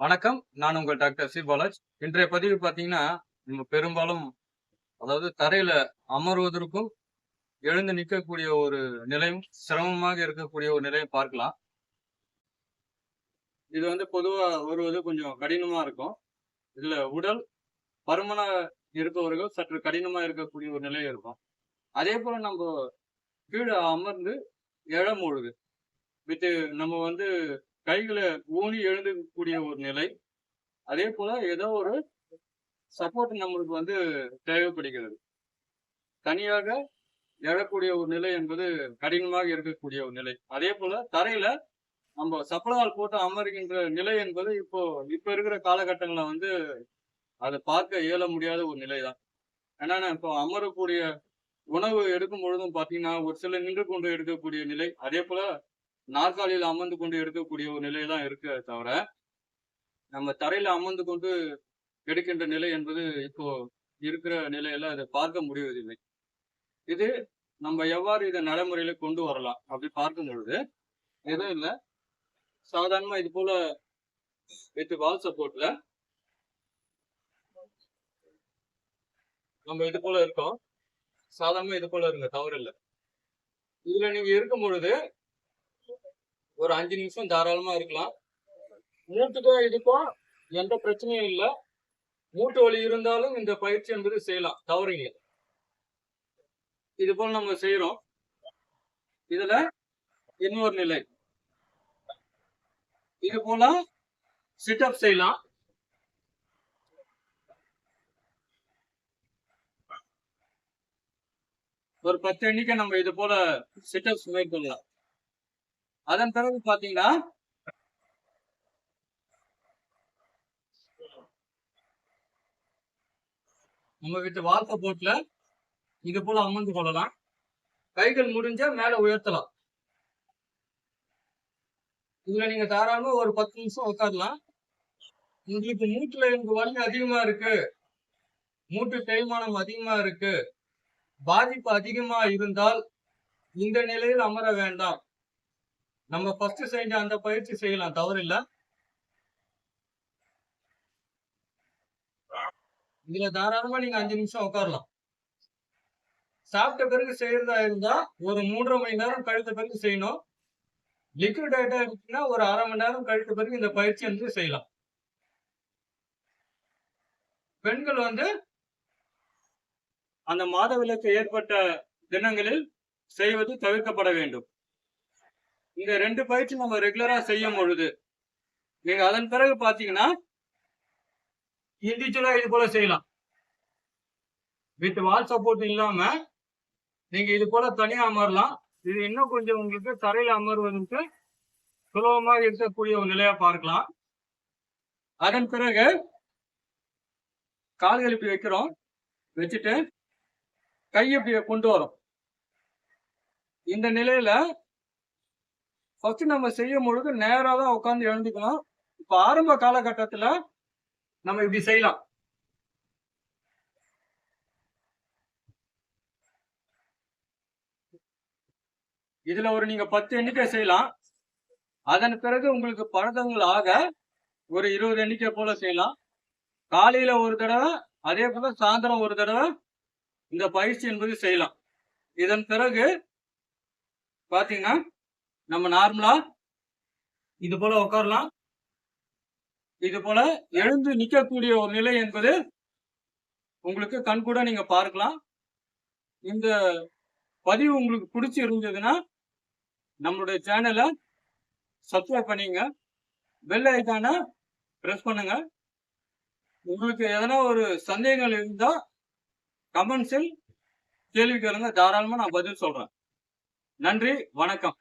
வணக்கம். நான் உங்கள் டாக்டர் சி. பாலாஜ். இன்றைய பதிவு பார்த்தீங்கன்னா நம்ம பெரும்பாலும் அதாவது தரையில அமர்வதற்கும் எழுந்து நிற்கக்கூடிய ஒரு நிலையும் சிரமமாக இருக்கக்கூடிய ஒரு நிலையை பார்க்கலாம். இது வந்து பொதுவா வருவது கொஞ்சம் கடினமா இருக்கும். இதுல உடல் பருமனா இருப்பவர்கள் சற்று கடினமா இருக்கக்கூடிய ஒரு நிலை இருக்கும். அதே போல நம்ம கீழே அமர்ந்து எழம்பொழுது வித்து நம்ம வந்து கைகளை ஊனி எழுந்துக்கூடிய ஒரு நிலை. அதே போல ஏதோ ஒரு சப்போர்ட் நம்மளுக்கு வந்து தேவைப்படுகிறது. தனியாக எழக்கூடிய ஒரு நிலை என்பது கடினமாக இருக்கக்கூடிய ஒரு நிலை. அதே போல தரையில நம்ம சப்பலால் போட்டு அமர்கின்ற நிலை என்பது இப்போ இப்ப இருக்கிற காலகட்டங்களில் வந்து அதை பார்க்க இயல முடியாத ஒரு நிலை தான் ஏன்னா இப்போ அமரக்கூடிய உணவு எடுக்கும் பொழுதும் பார்த்தீங்கன்னா ஒரு சில நின்று கொண்டு எடுக்கக்கூடிய நிலை. அதே போல நாற்காலியில் அமர்ந்து கொண்டு எடுக்கக்கூடிய ஒரு நிலை தான் இருக்கு தவிர நம்ம தரையில அமர்ந்து கொண்டு எடுக்கின்ற நிலை என்பது இப்போ இருக்கிற நிலையில அதை பார்க்க முடிவதில்லை. இது நம்ம எவ்வாறு இதை நடைமுறையில கொண்டு வரலாம் அப்படி பார்க்கும் பொழுது எதுவும் இல்லை. சாதாரணமா இது போல வித் வால் சப்போர்ட்ல நம்ம இது போல இருக்கோம். சாதாரணமா இது போல இருங்க தவறு இல்லை இதுல நீங்க இருக்கும் பொழுது ஒரு அஞ்சு நிமிஷம் தாராளமா இருக்கலாம். மூட்டுக்கும் இதுக்கும் எந்த பிரச்சனையும் இல்லை. மூட்டு வலி இருந்தாலும் இந்த பயிற்சி என்பது செய்யலாம் தவறுங்க இது போல நம்ம செய்யறோம் இதுல இன்னொரு நிலை. இது போல சிட்டப் செய்யலாம். ஒரு பத்து எண்ணிக்கை நம்ம இது போல சிட்டப்ஸ் மேற்கொள்ளலாம். அதன் பிறகு பாத்தீங்கன்னா நம்ம வீட்டு வார்த்தை போட்டுல இது போல அமர்ந்து கொள்ளலாம். கைகள் முடிஞ்சா மேல உயர்த்தலாம். இதுல நீங்க தாராளமா ஒரு பத்து நிமிஷம் உட்காரலாம் உங்களுக்கு மூட்டுல எனக்கு வலி அதிகமா இருக்கு. மூட்டு தேய்மானம் அதிகமா இருக்கு. பாதிப்பு அதிகமா இருந்தால் இந்த நிலையில் அமர வேண்டாம். நம்ம ஃபர்ஸ்ட் செஞ்ச அந்த பயிற்சி செய்யலாம் தவறு இல்ல இதுல தாராளமா நீங்க அஞ்சு நிமிஷம் உட்காரலாம். சாப்பிட்ட பிறகு செய்யறதா இருந்தா ஒரு மூன்றரை மணி நேரம் கழித்த பிறகு செய்யணும். லிக்விட் ஐட்டம் இருந்துச்சுன்னா ஒரு அரை மணி நேரம் கழித்த பிறகு இந்த பயிற்சி வந்து செய்யலாம். பெண்கள் வந்து அந்த மாதவிலக்கு ஏற்பட்ட தினங்களில் செய்வது தவிர்க்கப்பட வேண்டும். இந்த ரெண்டு பயிற்சி நம்ம ரெகுலரா செய்யும் பொழுது நீங்க அதன் பிறகு பாத்தீங்கன்னா இண்டிவிஜுவலா இது போல செய்யலாம். வித் வால் சப்போர்ட் இல்லாம நீங்க இது போல தனியா அமரலாம். இது இன்னும் கொஞ்சம் உங்களுக்கு தரையில அமர்வதற்கு சுலபமாக இருக்கக்கூடிய ஒரு நிலையா பார்க்கலாம். அதன் பிறகு கால்கள் இப்படி வைக்கிறோம். வச்சுட்டு கை இப்படி கொண்டு வரும். இந்த நிலையில ஃபர்ஸ்ட் நம்ம செய்யும் பொழுது நேராக தான் உட்காந்து எழுந்துக்கலாம் இப்போ ஆரம்ப காலகட்டத்தில் நம்ம இப்படி செய்யலாம். இதுல ஒரு நீங்க பத்து எண்ணிக்கை செய்யலாம். அதன் பிறகு உங்களுக்கு பழக்கங்கள் ஆக ஒரு இருபது எண்ணிக்கை போல செய்யலாம். காலையில ஒரு தடவை அதே போல சாயந்தரம் ஒரு தடவை இந்த பயிற்சி என்பது செய்யலாம். இதன் பிறகு பாத்தீங்கன்னா நம்ம நார்மலா இது போல உட்காரலாம் இது போல எழுந்து நிக்கக்கூடிய ஒரு நிலை என்பது உங்களுக்கு கண்கூட நீங்க பார்க்கலாம். இந்த பதிவு உங்களுக்கு பிடிச்சி இருந்ததுன்னா நம்மளுடைய சேனலை சப்ஸ்கிரைப் பண்ணிங்க. பெல் ஐக்கான ப்ரெஸ் பண்ணுங்க. உங்களுக்கு எதனா ஒரு சந்தேகங்கள் இருந்தா கமெண்ட்ஸில் கேள்வி கேளுங்க. தாராளமா நான் பதில் சொல்றேன். நன்றி. வணக்கம்.